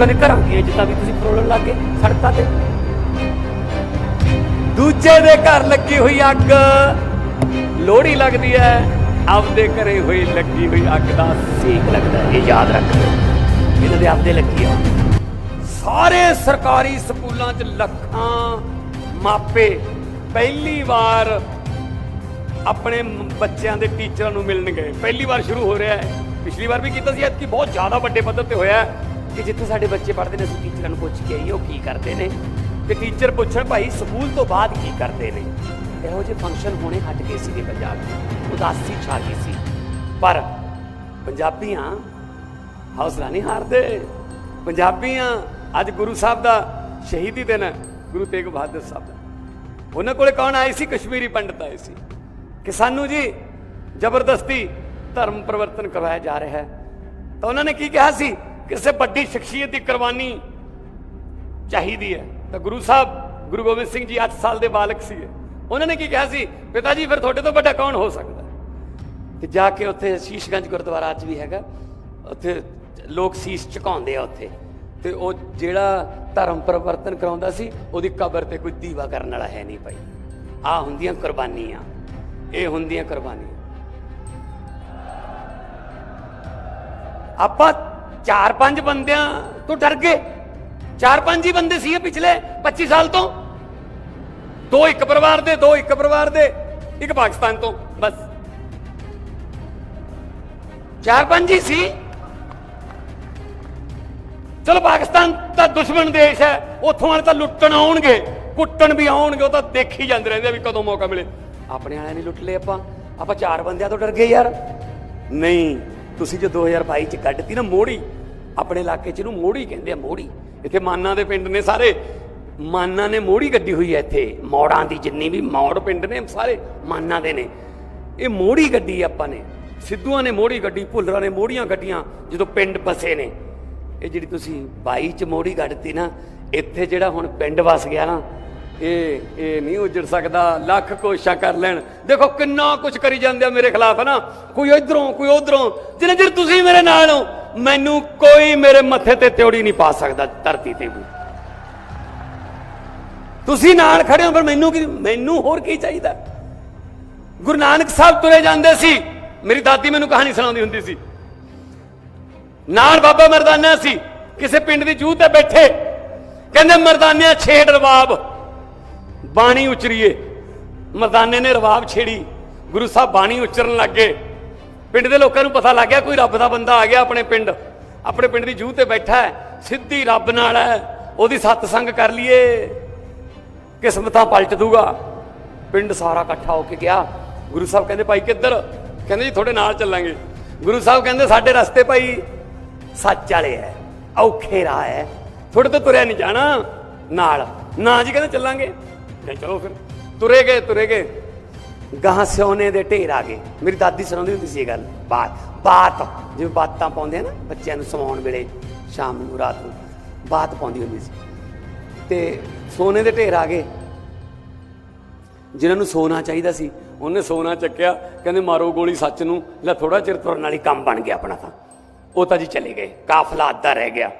ਲੋਕਾਂ ਦੇ ਘਰਾਂ ਦੀਆਂ ਜਿੱਦਾਂ ਵੀ ਤੁਸੀਂ ਫਰੋਲਣ ਲੱਗੇ ਸੜਕਾਂ ਤੇ। ਦੂਜੇ ਦੇ ਘਰ ਲੱਗੀ ਹੋਈ ਅੱਗ। ਲੋਹੜੀ ਲੱਗਦੀ ਹੈ, ਆਪਦੇ ਘਰੇ ਹੋਈ ਲੱਗੀ ਹੋਈ ਅੱਗ ਦਾ ਸੇਕ ਲੱਗਦਾ ਇਹ ਯਾਦ ਰੱਖੋ ਇਹਨਾਂ ਦੇ ਆਪਦੇ ਲੱਗੀ ਆ। ਸਾਰੇ ਸਰਕਾਰੀ ਸਕੂਲਾਂ 'ਚ ਲੱਖਾਂ ਮਾਪੇ ਪਹਿਲੀ ਵਾਰ ਆਪਣੇ ਬੱਚਿਆਂ ਦੇ ਟੀਚਰਾਂ ਨੂੰ ਮਿਲਣ ਗਏ। ਪਹਿਲੀ ਵਾਰ ਸ਼ੁਰੂ ਹੋ ਰਿਹਾ ਹੈ। ਪਿਛਲੀ ਵਾਰ ਵੀ ਕੀਤਾ ਸੀ, ਐਤਕੀ ਬਹੁਤ ਜ਼ਿਆਦਾ ਵੱਡੇ ਪੱਧਰ ਤੇ ਹੋਇਆ ਕਿ ਜਿੱਥੇ ਸਾਡੇ ਬੱਚੇ ਪੜ੍ਹਦੇ ਨੇ, ਅਸੀਂ ਟੀਚਰਾਂ ਨੂੰ ਪੁੱਛ ਕੇ ਆਈਏ, ਉਹ ਕੀ ਕਰਦੇ ਨੇ? ਤੇ ਟੀਚਰ ਪੁੱਛਣ, ਭਾਈ, ਸਕੂਲ ਤੋਂ ਬਾਅਦ ਕੀ ਕਰਦੇ ਨੇ? ਇਹੋ ਜਿਹੇ ਫੰਕਸ਼ਨ ਹੋਣੇ ਹਟ ਗਏ ਸੀਗੇ ਪੰਜਾਬ 'ਚ ਉਦਾਸੀ ਛਾ ਗਈ ਸੀ। ਪਰ ਪੰਜਾਬੀਆਂ ਹੌਸਲਾ ਨਹੀਂ ਹਾਰਦੇ। ਪੰਜਾਬੀਆਂ, ਅੱਜ ਗੁਰੂ ਸਾਹਿਬ ਦਾ ਸ਼ਹੀਦੀ ਦਿਨ ਹੈ, ਗੁਰੂ ਤੇਗ ਬਹਾਦਰ ਸਾਹਿਬ ਦਾ। ਉਹਨਾਂ ਕੋਲੇ ਕੌਣ ਆਏ ਸੀ? ਕਸ਼ਮੀਰੀ ਪੰਡਤ ਆਏ ਸੀ। ਕਿ ਸਾਨੂੰ ਜੀ ਜ਼ਬਰਦਸਤੀ ਧਰਮ ਪਰਿਵਰਤਨ ਕਰਵਾਇਆ ਜਾ ਰਿਹਾ ਹੈ। ਤਾਂ ਉਹਨਾਂ ਨੇ ਕੀ ਕਿਹਾ ਸੀ? ਕਿਸੇ ਵੱਡੀ ਸ਼ਖਸੀਅਤ ਦੀ ਕੁਰਬਾਨੀ ਚਾਹੀਦੀ ਹੈ। ਤਾਂ ਗੁਰੂ ਸਾਹਿਬ, ਗੁਰੂ ਗੋਬਿੰਦ ਸਿੰਘ ਜੀ 8 ਸਾਲ ਦੇ ਬਾਲਕ ਸੀਗੇ। ਉਹਨਾਂ ਨੇ ਕੀ ਕਿਹਾ ਸੀ? ਪਿਤਾ ਜੀ, ਫਿਰ ਤੁਹਾਡੇ ਤੋਂ ਵੱਡਾ ਕੌਣ ਹੋ ਸਕਦਾ? ਤੇ ਜਾ ਕੇ ਉੱਥੇ ਸ਼ੀਸ਼ਗੰਜ ਗੁਰਦੁਆਰਾ ਅੱਜ ਵੀ ਹੈਗਾ। ਉੱਥੇ ਲੋਕ ਸੀਸ ਝੁਕਾਉਂਦੇ ਆ ਉੱਥੇ। ਤੇ ਉਹ ਜਿਹੜਾ ਧਰਮ ਪਰਿਵਰਤਨ ਕਰਾਉਂਦਾ ਸੀ, ਉਹਦੀ ਕਬਰ ਤੇ ਕੋਈ ਦੀਵਾ ਕਰਨ ਵਾਲਾ ਹੈ ਨਹੀਂ ਭਾਈ। ਆ ਹੁੰਦੀਆਂ ਕੁਰਬਾਨੀਆਂ। ਇਹ ਹੁੰਦੀਆਂ ਕੁਰਬਾਨੀਆਂ। ਆਪਾਂ ਚਾਰ ਪੰਜ ਬੰਦਿਆਂ ਤੋਂ ਡਰ ਗਏ। ਚਾਰ ਪੰਜ ਹੀ ਬੰਦੇ ਸੀ ਪਿਛਲੇ 25 ਸਾਲ ਤੋਂ। ਦੋ ਇੱਕ ਪਰਿਵਾਰ ਦੇ, ਦੋ ਇੱਕ ਪਰਿਵਾਰ ਦੇ, ਇੱਕ ਪਾਕਿਸਤਾਨ ਤੋਂ, ਬਸ। ਚਾਰ ਪੰਜ ਹੀ ਸੀ। ਚਲੋ ਪਾਕਿਸਤਾਨ ਤਾਂ ਦੁਸ਼ਮਣ ਦੇਸ਼ ਹੈ, ਉੱਥੋਂ ਵਾਲੇ ਤਾਂ ਲੁੱਟਣ ਆਉਣਗੇ। ਕੁੱਟਣ ਵੀ ਆਉਣਗੇ, ਉਹ ਤਾਂ ਦੇਖੀ ਜਾਂਦੇ ਰਹਿੰਦੇ ਆ ਵੀ ਕਦੋਂ ਮੌਕਾ ਮਿਲੇ। ਆਪਣੇ ਵਾਲਿਆਂ ਨੇ ਲੁੱਟ ਲਏ ਆਪਾਂ। ਆਪਾਂ ਚਾਰ ਬੰਦਿਆਂ ਤੋਂ ਡਰ ਗਏ ਯਾਰ। ਨਹੀਂ। ਤੁਸੀਂ ਜੋ 2022 ਚ ਕੱਢਤੀ ਨਾ ਮੋੜੀ ਆਪਣੇ ਇਲਾਕੇ ਚ ਇਹਨੂੰ ਮੋੜੀ ਕਹਿੰਦੇ ਆ ਮੋੜੀ ਇੱਥੇ ਮਾਨਾ ਦੇ ਪਿੰਡ ਨੇ ਸਾਰੇ। ਮਾਨਾ ਨੇ ਮੋੜੀ ਗੱਡੀ ਹੋਈ ਹੈ ਇੱਥੇ। ਮੌੜਾਂ ਦੀ ਜਿੰਨੀ ਵੀ ਮੌੜ ਪਿੰਡ ਨੇ, ਸਾਰੇ ਮਾਨਾ ਦੇ ਨੇ। ਇਹ ਮੋੜੀ ਗੱਡੀ ਆਪਾਂ ਨੇ। ਸਿੱਧੂਆਂ ਨੇ ਮੋੜੀ ਗੱਡੀ, ਭੁੱਲਰਾਂ ਨੇ ਮੋੜੀਆਂ ਗੱਡੀਆਂ, ਜਦੋਂ ਪਿੰਡ ਬਸੇ ਨੇ। ਇਹ ਜਿਹੜੀ ਤੁਸੀਂ 22 ਚ ਮੋੜੀ ਕੱਢਤੀ ਨਾ, ਇੱਥੇ ਜਿਹੜਾ ਹੁਣ ਪਿੰਡ ਵਸ ਗਿਆ ਨਾ ਇਹ ਇਹ ਨਹੀਂ ਉਜੜ ਸਕਦਾ, ਲੱਖ ਕੋਸ਼ਿਸ਼ਾਂ ਕਰ ਲੈਣ। ਦੇਖੋ ਕਿੰਨਾ ਕੁਝ ਕਰੀ ਜਾਂਦੇ ਆ ਮੇਰੇ ਖਿਲਾਫ ਨਾ? ਕੋਈ ਇਧਰੋਂ, ਕੋਈ ਉਧਰੋਂ। ਜਿੰਨੇ ਚਿਰ ਤੁਸੀਂ ਮੇਰੇ ਨਾਲ ਹੋ, ਮੈਨੂੰ ਕੋਈ ਮੇਰੇ ਮੱਥੇ ਤੇ ਤਿਉੜੀ ਨਹੀਂ ਪਾ ਸਕਦਾ, ਧਰਤੀ ਤੇ ਵੀ। ਤੁਸੀਂ ਨਾਲ ਖੜੇ ਹੋ, ਪਰ ਮੈਨੂੰ ਕੀ, ਮੈਨੂੰ ਹੋਰ ਕੀ ਚਾਹੀਦਾ? ਗੁਰੂ ਨਾਨਕ ਸਾਹਿਬ ਤੁਰੇ ਜਾਂਦੇ ਸੀ। ਮੇਰੀ ਦਾਦੀ ਮੈਨੂੰ ਕਹਾਣੀ ਸੁਣਾਉਂਦੀ ਹੁੰਦੀ ਸੀ। ਨਾਲ ਬਾਬਾ ਮਰਦਾਨਾ ਸੀ। ਕਿਸੇ ਪਿੰਡ ਦੀ ਜੂਹ ਤੇ ਬੈਠੇ। ਕਹਿੰਦੇ, ਮਰਦਾਨਿਆਂ, ਛੇੜ ਰਵਾਬ। ਬਾਣੀ ਉਚਰੀਏ। ਮਰਦਾਨੇ ਨੇ ਰਵਾਬ ਛੇੜੀ। ਗੁਰੂ ਸਾਹਿਬ ਬਾਣੀ ਉਚਰਨ ਲੱਗੇ ਪਿੰਡ ਦੇ ਲੋਕਾਂ ਨੂੰ ਪਤਾ ਲੱਗ ਗਿਆ ਕੋਈ ਰੱਬ ਦਾ ਬੰਦਾ ਆ ਗਿਆ ਆਪਣੇ ਪਿੰਡ। ਆਪਣੇ ਪਿੰਡ ਦੀ ਜੂਹ ਤੇ ਬੈਠਾ ਹੈ। ਸਿੱਧੀ ਰੱਬ ਨਾਲ ਹੈ। ਉਹਦੀ ਸਤਸੰਗ ਕਰ ਲਈਏ। ਕਿਸਮਤਾਂ ਪਲਟ ਦੂਗਾ। ਪਿੰਡ ਸਾਰਾ ਇਕੱਠਾ ਹੋ ਕੇ ਗਿਆ। ਗੁਰੂ ਸਾਹਿਬ ਕਹਿੰਦੇ, ਭਾਈ ਕਿੱਧਰ? ਕਹਿੰਦੇ, ਜੀ, ਤੁਹਾਡੇ ਨਾਲ ਚੱਲਾਂਗੇ। ਗੁਰੂ ਸਾਹਿਬ ਕਹਿੰਦੇ, ਸਾਡੇ ਰਸਤੇ ਭਾਈ ਸੱਚ ਵਾਲੇ ਐ ਔਖੇ ਰਾਹ ਹੈ। ਤੁਹਾਡੇ ਤੋਂ ਤੁਰਿਆ ਨਹੀਂ ਜਾਣਾ। ਨਾਲ। ਨਾ ਜੀ ਕਹਿੰਦੇ, ਚੱਲਾਂਗੇ। ਕਹਿੰਦੇ ਚਲੋ ਫਿਰ। ਤੁਰੇ ਗਏ ਤੁਰੇ ਗਏ। ਗਾਂ ਸਿਉਨੇ ਦੇ ਢੇਰ ਆ ਗਏ। ਮੇਰੀ ਦਾਦੀ ਸੁਣਾਉਂਦੀ ਹੁੰਦੀ ਸੀ ਇਹ ਗੱਲ। ਬਾਤ ਬਾਤ। ਜਿਵੇਂ ਬਾਤਾਂ ਪਾਉਂਦੇ ਆ ਨਾ, ਬੱਚਿਆਂ ਨੂੰ ਸਮਾਉਣ ਵੇਲੇ, ਸ਼ਾਮ ਨੂੰ, ਰਾਤ ਨੂੰ, ਬਾਤ ਪਾਉਂਦੀ ਹੁੰਦੀ ਸੀ। ਤੇ ਸੋਨੇ ਦੇ ਢੇਰ ਆ ਗਏ। ਜਿਨ੍ਹਾਂ ਨੂੰ ਸੋਨਾ ਚਾਹੀਦਾ ਸੀ, ਉਹਨੇ ਸੋਨਾ ਚੱਕਿਆ। ਕਹਿੰਦੇ, ਮਾਰੋ ਗੋਲੀ ਸੱਚ ਨੂੰ। ਲੈ ਥੋੜਾ ਚਿਰ ਤੁਰਨ ਵਾਲੀ ਕੰਮ ਬਣ ਗਿਆ ਆਪਣਾ ਤਾਂ। ਉਹ ਤਾਂ ਜੀ ਚਲੇ ਗਏ। ਕਾਫਲਾ ਅੱਧਾ ਰਹਿ ਗਿਆ।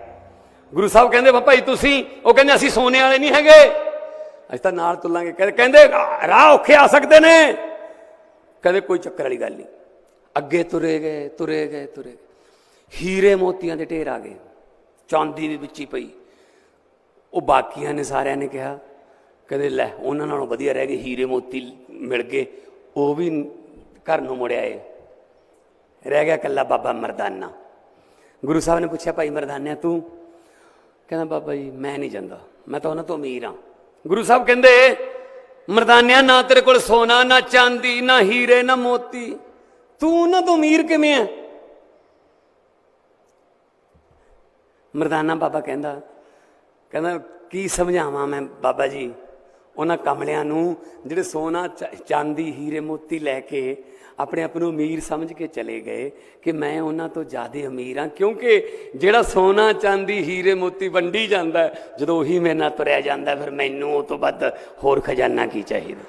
ਗੁਰੂ ਸਾਹਿਬ ਕਹਿੰਦੇ ਵਾ ਭਾਈ ਤੁਸੀਂ? ਉਹ ਕਹਿੰਦੇ, ਅਸੀਂ ਸੋਨੇ ਵਾਲੇ ਨਹੀਂ ਹੈਗੇ। ਅੱਜ ਤਾਂ ਨਾਲ ਤੁਲਾਂਗੇ। ਕਹਿੰਦੇ ਕਹਿੰਦੇ, ਰਾਹ ਔਖੇ ਆ ਸਕਦੇ ਨੇ। ਕਦੇ ਕੋਈ ਚੱਕਰ ਵਾਲੀ ਗੱਲ ਨਹੀਂ। ਅੱਗੇ ਤੁਰੇ ਗਏ ਤੁਰੇ ਗਏ ਤੁਰੇ ਗਏ। ਹੀਰੇ ਮੋਤੀਆਂ ਦੇ ਢੇਰ ਆ ਗਏ। ਚਾਂਦੀ ਵੀ ਵਿੱਚ ਹੀ ਪਈ। ਉਹ ਬਾਕੀਆਂ ਨੇ ਸਾਰਿਆਂ ਨੇ ਕਿਹਾ, ਕਹਿੰਦੇ, ਲੈ, ਉਹਨਾਂ ਨਾਲੋਂ ਵਧੀਆ ਰਹਿ ਗਏ, ਹੀਰੇ ਮੋਤੀ ਮਿਲ ਗਏ। ਉਹ ਵੀ ਘਰ ਨੂੰ ਮੁੜ ਆਏ। ਰਹਿ ਗਿਆ ਕੱਲਾ ਬਾਬਾ ਮਰਦਾਨਾ। ਗੁਰੂ ਸਾਹਿਬ ਨੇ ਪੁੱਛਿਆ, ਭਾਈ ਮਰਦਾਨਿਆ ਤੂੰ? ਕਹਿੰਦਾ, ਬਾਬਾ ਜੀ, ਮੈਂ ਨਹੀਂ ਜਾਂਦਾ। ਮੈਂ ਤਾਂ ਉਹਨਾਂ ਤੋਂ ਅਮੀਰ ਹਾਂ। ਗੁਰੂ ਸਾਹਿਬ ਕਹਿੰਦੇ, ਮਰਦਾਨਿਆ, ਨਾ ਤੇਰੇ ਕੋਲ ਸੋਨਾ, ਨਾ ਚਾਂਦੀ, ਨਾ ਹੀਰੇ, ਨਾ ਮੋਤੀ। ਤੂੰ ਉਹਨਾਂ ਤੋਂ ਅਮੀਰ ਕਿਵੇਂ ਆ ਮਰਦਾਨਾ ਬਾਬਾ ਕਹਿੰਦਾ ਕਹਿੰਦਾ, ਕੀ ਸਮਝਾਵਾਂ ਮੈਂ ਬਾਬਾ ਜੀ? ਉਹਨਾਂ ਕਮਲਿਆਂ ਨੂੰ ਜਿਹੜੇ ਸੋਨਾ ਚ- ਚਾਂਦੀ, ਹੀਰੇ ਮੋਤੀ ਲੈ ਕੇ ਆਪਣੇ ਆਪ ਨੂੰ ਅਮੀਰ ਸਮਝ ਕੇ ਚਲੇ ਗਏ ਕਿ ਮੈਂ ਉਹਨਾਂ ਤੋਂ ਜ਼ਿਆਦਾ ਅਮੀਰ ਹਾਂ, ਕਿਉਂਕਿ ਜਿਹੜਾ ਸੋਨਾ, ਚਾਂਦੀ, ਹੀਰੇ ਮੋਤੀ ਵੰਡੀ ਜਾਂਦਾ ਜਦੋਂ ਉਹੀ ਮੇਰੇ ਨਾਲ ਤੁਰਿਆ ਜਾਂਦਾ ਫਿਰ ਮੈਨੂੰ ਉਹ ਤੋਂ ਵੱਧ ਹੋਰ ਖਜ਼ਾਨਾ ਕੀ ਚਾਹੀਦਾ?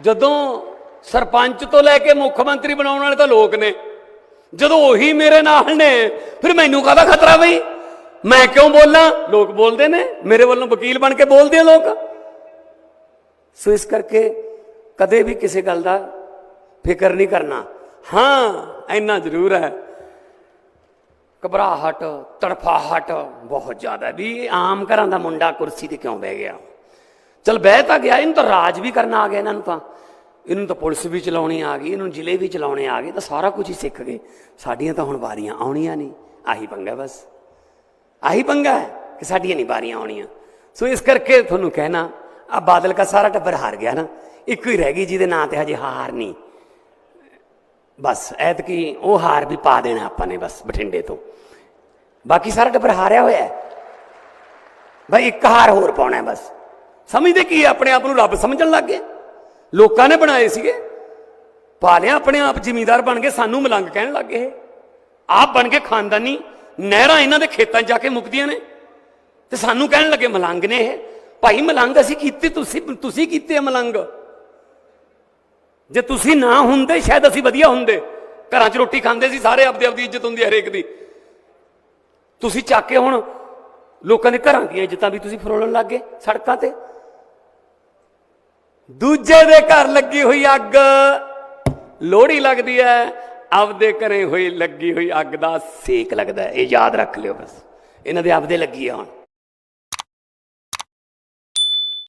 ਜਦੋਂ ਸਰਪੰਚ ਤੋਂ ਲੈ ਕੇ ਮੁੱਖ ਮੰਤਰੀ ਬਣਾਉਣ ਵਾਲੇ ਤਾਂ ਲੋਕ ਨੇ, ਜਦੋਂ ਉਹੀ ਮੇਰੇ ਨਾਲ ਨੇ, ਫਿਰ ਮੈਨੂੰ ਕਾਹਦਾ ਖਤਰਾ ਬਈ? ਮੈਂ ਕਿਉਂ ਬੋਲਾਂ? ਲੋਕ ਬੋਲਦੇ ਨੇ। ਮੇਰੇ ਵੱਲੋਂ ਵਕੀਲ ਬਣ ਕੇ ਬੋਲਦੇ ਆ ਲੋਕ। ਸੋ ਇਸ ਕਰਕੇ ਕਦੇ ਵੀ ਕਿਸੇ ਗੱਲ ਦਾ ਫਿਕਰ ਨਹੀਂ ਕਰਨਾ। ਹਾਂ, ਇੰਨਾ ਜ਼ਰੂਰ ਹੈ। ਘਬਰਾਹਟ, ਤੜਫਾਹਟ ਬਹੁਤ ਜ਼ਿਆਦਾ ਵੀ ਇਹ ਆਮ ਘਰਾਂ ਦਾ ਮੁੰਡਾ ਕੁਰਸੀ ਤੇ ਕਿਉਂ ਬਹਿ ਗਿਆ? ਚਲ ਬਹਿ ਤਾਂ ਗਿਆ, ਇਹਨੂੰ ਤਾਂ ਰਾਜ ਵੀ ਕਰਨਾ ਆ ਗਿਆ ਇਹਨਾਂ ਨੂੰ ਤਾਂ। ਇਹਨੂੰ ਤਾਂ ਪੁਲਿਸ ਵੀ ਚਲਾਉਣੀ ਆ ਗਈ, ਇਹਨੂੰ ਜ਼ਿਲ੍ਹੇ ਵੀ ਚਲਾਉਣੇ ਆ ਗਏ, ਤਾਂ ਸਾਰਾ ਕੁਝ ਹੀ ਸਿੱਖ ਗਏ। ਸਾਡੀਆਂ ਤਾਂ ਹੁਣ ਵਾਰੀਆਂ ਆਉਣੀਆਂ ਨਹੀਂ। ਆਹੀ ਪੰਗਾ ਬਸ। ਆਹੀ ਪੰਗਾ ਹੈ ਕਿ ਸਾਡੀਆਂ ਨਹੀਂ ਵਾਰੀਆਂ ਆਉਣੀਆਂ। ਸੋ ਇਸ ਕਰਕੇ ਤੁਹਾਨੂੰ ਕਹਿਣਾ ਆ ਬਾਦਲ ਦਾ ਸਾਰਾ ਟੱਬਰ ਹਾਰ ਗਿਆ ਨਾ, ਇੱਕੋ ਹੀ ਰਹਿ ਗਈ ਜਿਹਦੇ ਨਾਂ ਤੇ ਹਜੇ ਹਾਰ ਨਹੀਂ। ਬਸ, ਐਤਕੀ ਉਹ ਹਾਰ ਵੀ ਪਾ ਦੇਣਾ ਆਪਾਂ ਨੇ ਬਸ ਬਠਿੰਡੇ ਤੋਂ। ਬਾਕੀ ਸਾਰਾ ਟੱਬਰ ਹਾਰਿਆ ਹੋਇਆ ਹੈ। ਭਾਈ ਇੱਕ ਹਾਰ ਹੋਰ ਪਾਉਣਾ ਬਸ। ਸਮਝਦੇ ਕੀ ਆਪਣੇ ਆਪ ਨੂੰ ਰੱਬ ਸਮਝਣ ਲੱਗ ਗਏ? ਲੋਕਾਂ ਨੇ ਬਣਾਏ ਸੀਗੇ। ਪਾ ਲਿਆ ਆਪਣੇ ਆਪ ਜ਼ਿਮੀਂਦਾਰ ਬਣ ਕੇ ਸਾਨੂੰ ਮਲੰਗ ਕਹਿਣ ਲੱਗ ਗਏ ਆਪ ਬਣ ਕੇ ਖਾਨਦਾਨੀ ਨਹਿਰਾਂ ਇਹਨਾਂ ਦੇ ਖੇਤਾਂ 'ਚ ਜਾ ਕੇ ਮੁੱਕਦੀਆਂ ਨੇ। ਤੇ ਸਾਨੂੰ ਕਹਿਣ ਲੱਗੇ, ਮਲੰਗ ਨੇ ਇਹ। ਭਾਈ, ਮਲੰਗ ਅਸੀਂ ਕੀਤੇ, ਤੁਸੀਂ ਤੁਸੀਂ ਕੀਤੇ ਆ ਮਲੰਗ। ਜੇ ਤੁਸੀਂ ਨਾ ਹੁੰਦੇ, ਸ਼ਾਇਦ ਅਸੀਂ ਵਧੀਆ ਹੁੰਦੇ। ਘਰਾਂ 'ਚ ਰੋਟੀ ਖਾਂਦੇ ਸੀ, ਸਾਰੇ ਆਪਦੀ ਆਪਦੀ ਇੱਜ਼ਤ ਹੁੰਦੀ ਹੈ ਹਰੇਕ ਦੀ। ਤੁਸੀਂ ਚੱਕ ਕੇ ਹੁਣ ਲੋਕਾਂ ਦੇ ਘਰਾਂ ਦੀਆਂ ਇੱਜ਼ਤਾਂ ਵੀ ਤੁਸੀਂ ਫਰੋਲਣ ਲੱਗ ਗਏ ਸੜਕਾਂ ਤੇ। ਦੂਜੇ ਦੇ ਘਰ ਲੱਗੀ ਹੋਈ ਅੱਗ। ਲੋਹੜੀ ਲੱਗਦੀ ਹੈ। ਆਪਦੇ ਘਰੇ ਹੋਈ, ਲੱਗੀ ਹੋਈ ਅੱਗ ਦਾ ਸੇਕ ਲੱਗਦਾ ਇਹ ਯਾਦ ਰੱਖ ਲਿਓ ਬਸ। ਇਹਨਾਂ ਦੇ ਆਪਦੇ ਲੱਗੀ ਆ ਹੁਣ।